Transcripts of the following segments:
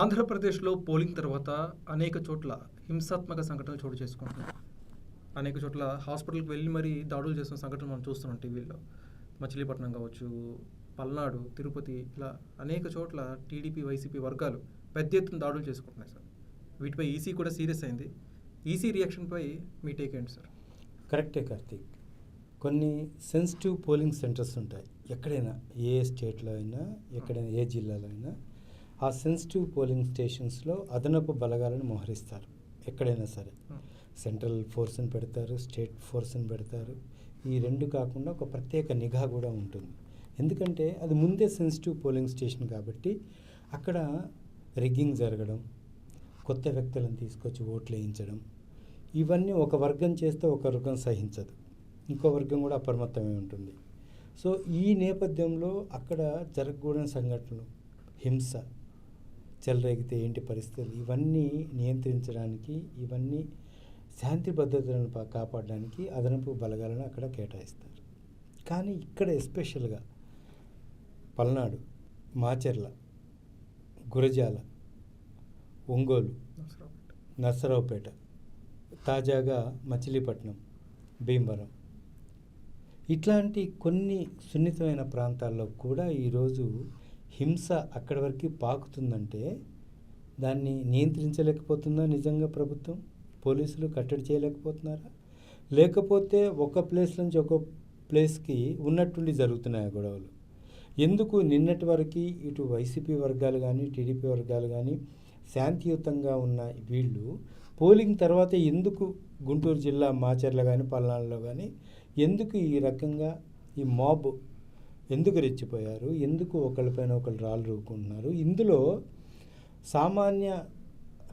ఆంధ్రప్రదేశ్లో పోలింగ్ తర్వాత అనేక చోట్ల హింసాత్మక సంఘటనలు చోటు చేసుకుంటున్నాయి. అనేక చోట్ల హాస్పిటల్కి వెళ్ళి మరీ దాడులు చేసిన సంఘటనలు మనం చూస్తున్నాం టీవీలో మచిలీపట్నం కావచ్చు పల్నాడు తిరుపతి ఇలా అనేక చోట్ల టీడీపీ వైసీపీ వర్గాలు పెద్ద ఎత్తున దాడులు చేసుకుంటున్నాయి సార్. వీటిపై ఈసీ కూడా సీరియస్ అయింది. ఈసీ రియాక్షన్పై మీ టేక్ ఏంటి సార్? కరెక్టే కార్తీక్. కొన్ని సెన్సిటివ్ పోలింగ్ సెంటర్స్ ఉంటాయి. ఎక్కడైనా ఏ స్టేట్లో అయినా ఎక్కడైనా ఏ జిల్లాలో అయినా ఆ సెన్సిటివ్ పోలింగ్ స్టేషన్స్లో అదనపు బలగాలను మోహరిస్తారు. ఎక్కడైనా సరే. సెంట్రల్ ఫోర్స్ని పెడతారు స్టేట్ ఫోర్స్ని పెడతారు. ఈ రెండు కాకుండా ఒక ప్రత్యేక నిఘా కూడా ఉంటుంది. ఎందుకంటే అది ముందే సెన్సిటివ్ పోలింగ్ స్టేషన్ కాబట్టి అక్కడ రిగ్గింగ్ జరగడం కొత్త వ్యక్తులను తీసుకొచ్చి ఓట్లు వేయించడం ఇవన్నీ ఒక వర్గం చేస్తే ఒక వర్గం సహించదు. ఇంకో వర్గం కూడా అప్రమత్తమై ఉంటుంది. సో ఈ నేపథ్యంలో అక్కడ జరగకూడని సంఘటనలు హింస చెలరేగితే ఏంటి పరిస్థితులు? ఇవన్నీ నియంత్రించడానికి ఇవన్నీ శాంతి భద్రతలను కాపాడడానికి అదనపు బలగాలను అక్కడ కేటాయిస్తారు. కానీ ఇక్కడ ఎస్పెషల్గా పల్నాడు మాచెర్ల గురజాల ఒంగోలు నర్సరావుపేట తాజాగా మచిలీపట్నం భీమవరం ఇట్లాంటి కొన్ని సున్నితమైన ప్రాంతాల్లో కూడా ఈరోజు హింస అక్కడి వరకు పాకుతుందంటే దాన్ని నియంత్రించలేకపోతుందా నిజంగా ప్రభుత్వం? పోలీసులు కట్టడి చేయలేకపోతున్నారా? లేకపోతే ఒక ప్లేస్ నుంచి ఒక ప్లేస్కి ఉన్నట్టుండి జరుగుతున్నాయి గొడవలు? ఎందుకు నిన్నటి వరకు ఇటు వైసీపీ వర్గాలు కానీ టీడీపీ వర్గాలు కానీ శాంతియుతంగా ఉన్న వీళ్ళు పోలింగ్ తర్వాత ఎందుకు గుంటూరు జిల్లా మాచర్ల కానీ పల్నాడులో కానీ ఎందుకు ఈ రకంగా ఈ మాబ్ ఎందుకు రెచ్చిపోయారు? ఎందుకు ఒకళ్ళపైన ఒకళ్ళు రాళ్ళు రూపుకుంటున్నారు? ఇందులో సామాన్య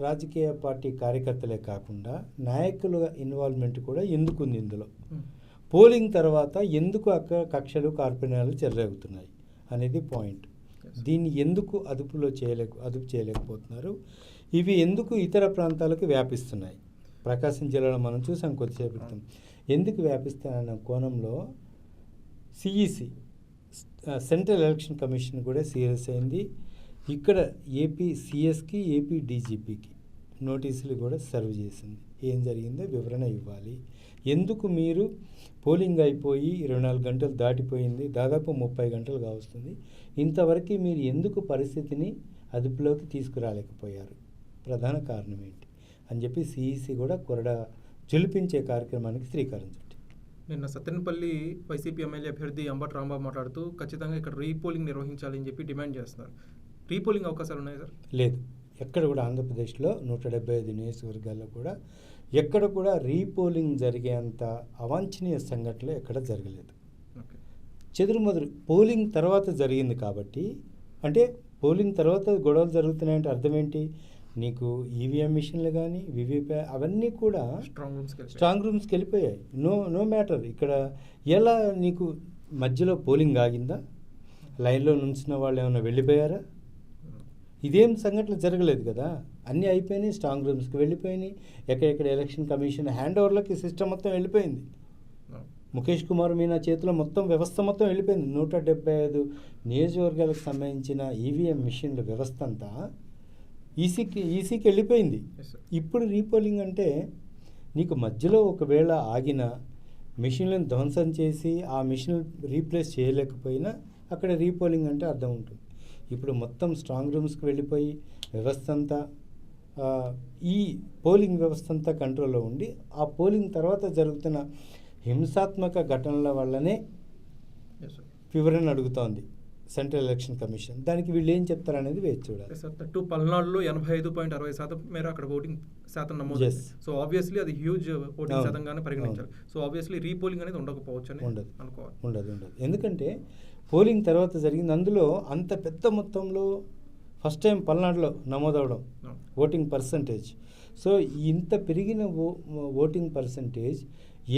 రాజకీయ పార్టీ కార్యకర్తలే కాకుండా నాయకుల ఇన్వాల్వ్మెంట్ కూడా ఎందుకు ఉంది ఇందులో పోలింగ్ తర్వాత ఎందుకు అక్కడ కక్షలు కార్పణ్యాలు చెలరేగుతున్నాయి అనేది పాయింట్. దీన్ని ఎందుకు అదుపులో చేయలేక అదుపు చేయలేకపోతున్నారు? ఇవి ఎందుకు ఇతర ప్రాంతాలకు వ్యాపిస్తున్నాయి? ప్రకాశం జిల్లాలో మనం చూసాం కొద్దిసేపు ఎందుకు వ్యాపిస్తాయన్న కోణంలో సిఈసి సెంట్రల్ ఎలక్షన్ కమిషన్ కూడా సీరియస్ అయింది. ఇక్కడ ఏపీ సిఎస్కి ఏపీ డీజీపీకి నోటీసులు కూడా సర్వ్ చేసింది. ఏం జరిగిందో వివరణ ఇవ్వాలి. ఎందుకు మీరు పోలింగ్ అయిపోయి ఇరవై నాలుగు గంటలు దాటిపోయింది? దాదాపు ముప్పై గంటలు కావస్తుంది. ఇంతవరకు మీరు ఎందుకు పరిస్థితిని అదుపులోకి తీసుకురాలేకపోయారు? ప్రధాన కారణం ఏంటి? అని చెప్పి సిఈసి కూడా కొరడా జులిపించే కార్యక్రమానికి శ్రీకారం నిన్న సత్తెనపల్లి వైసీపీ ఎమ్మెల్యే అభ్యర్థి అంబటి రాంబాబు మాట్లాడుతూ ఖచ్చితంగా ఇక్కడ రీపోలింగ్ నిర్వహించాలని చెప్పి డిమాండ్ చేస్తున్నారు. రీపోలింగ్ అవకాశాలు ఉన్నాయి సార్? లేదు. ఎక్కడ కూడా ఆంధ్రప్రదేశ్లో నూట డెబ్బై ఐదు నియోజకవర్గాల్లో కూడా ఎక్కడ కూడా రీపోలింగ్ జరిగేంత అవాంఛనీయ సంఘటనలు ఎక్కడ జరగలేదు. చెదురుమదురు పోలింగ్ తర్వాత జరిగింది కాబట్టి అంటే పోలింగ్ తర్వాత గొడవలు జరుగుతున్నాయంటే అర్థం ఏంటి? నీకు ఈవీఎం మిషన్లు కానీ వివిప్యా అవన్నీ కూడా స్ట్రాంగ్ రూమ్స్ స్ట్రాంగ్ రూమ్స్కి వెళ్ళిపోయాయి నో నో మ్యాటర్ ఇక్కడ ఎలా నీకు మధ్యలో పోలింగ్ ఆగిందా? లైన్లో నుంచిన వాళ్ళు ఏమైనా వెళ్ళిపోయారా? ఇదేం సంఘటన జరగలేదు కదా. అన్నీ అయిపోయినాయి స్ట్రాంగ్ రూమ్స్కి వెళ్ళిపోయినాయి. ఎక్కడెక్కడ ఎలక్షన్ కమిషన్ హ్యాండ్ ఓవర్లకి సిస్టమ్ మొత్తం వెళ్ళిపోయింది. ముఖేష్ కుమార్ మీనా చేతిలో మొత్తం వ్యవస్థ మొత్తం వెళ్ళిపోయింది. నూట డెబ్బై ఐదు నియోజకవర్గాలకు సంబంధించిన ఈవీఎం మిషన్ల వ్యవస్థ అంతా ఈసీకి ఈసీకి వెళ్ళిపోయింది. ఇప్పుడు రీపోలింగ్ అంటే నీకు మధ్యలో ఒకవేళ ఆగిన మిషన్లను ధ్వంసం చేసి ఆ మిషన్ రీప్లేస్ చేయలేకపోయినా అక్కడ రీపోలింగ్ అంటే అర్థం ఉంటుంది. ఇప్పుడు మొత్తం స్ట్రాంగ్ రూమ్స్కి వెళ్ళిపోయి వ్యవస్థ అంతా ఈ పోలింగ్ వ్యవస్థ అంతా కంట్రోల్లో ఉండి ఆ పోలింగ్ తర్వాత జరుగుతున్న హింసాత్మక ఘటనల వల్లనే వివరణ అడుగుతోంది. Central election commission. దానికి వీళ్ళు ఏం చెప్తారనేది వేచి చూడాలి. తట్టు పల్నాడులో ఎనభై ఐదు పాయింట్ అరవై శాతం మేర అక్కడ ఓటింగ్ శాతం నమోదు. సో ఆబ్వియస్లీ అది హ్యూజ్ ఓటింగ్ అవును. శాతంగానే పరిగణించాలి. సో ఆబ్వియస్లీ రీపోలింగ్ అనేది ఉండకపోవచ్చు అని ఉండదు. అనుకోవాలి. ఉండదు ఉండదు. ఎందుకంటే పోలింగ్ తర్వాత జరిగింది. అందులో అంత పెద్ద మొత్తంలో ఫస్ట్ టైం పల్నాడులో నమోదవడం. ఓటింగ్ పర్సంటేజ్ సో ఇంత పెరిగిన ఓ ఓటింగ్ పర్సంటేజ్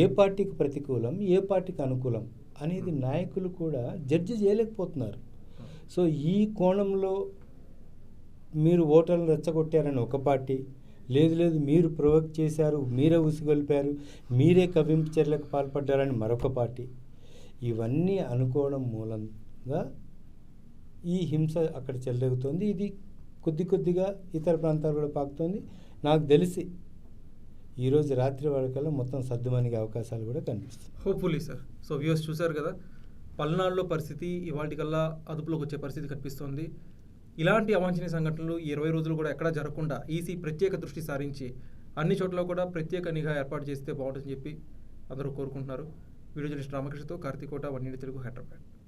ఏ పార్టీకి ప్రతికూలం ఏ పార్టీకి అనుకూలం అనేది నాయకులు కూడా జడ్జి చేయలేకపోతున్నారు. సో ఈ కోణంలో మీరు ఓటర్లు రెచ్చగొట్టారని ఒక పార్టీ లేదు లేదు మీరు ప్రొవోక్ చేశారు మీరే ఉసిగొల్పారు మీరే కవ్వింపు చర్యలకు పాల్పడ్డారని మరొక పార్టీ. ఇవన్నీ అనుకోవడం మూలంగా ఈ హింస అక్కడ చెలరేగుతోంది. ఇది కొద్ది కొద్దిగా ఇతర ప్రాంతాలు కూడా పాకుతోంది. నాకు తెలిసి ఈరోజు రాత్రి వరకల్లా మొత్తం సర్దుమనిగే అవకాశాలు కూడా కనిపిస్తుంది హోప్ఫుల్లీ సార్ సో వ్యూస్ చూశారు కదా పల్నాడులో పరిస్థితి ఇవాటికల్లా అదుపులోకి వచ్చే పరిస్థితి కనిపిస్తోంది. ఇలాంటి అవాంఛనీయ సంఘటనలు ఇరవై రోజులు కూడా ఎక్కడా జరగకుండా ఈసీ ప్రత్యేక దృష్టి సారించి అన్ని చోట్ల కూడా ప్రత్యేక నిఘా ఏర్పాటు చేస్తే బాగుంటుందని చెప్పి అందరూ కోరుకుంటున్నారు. వీడియో జర్నలిస్ట్ రామకృష్ణతో కార్తీకోట వన్ తెలుగు హైదరాబాద్.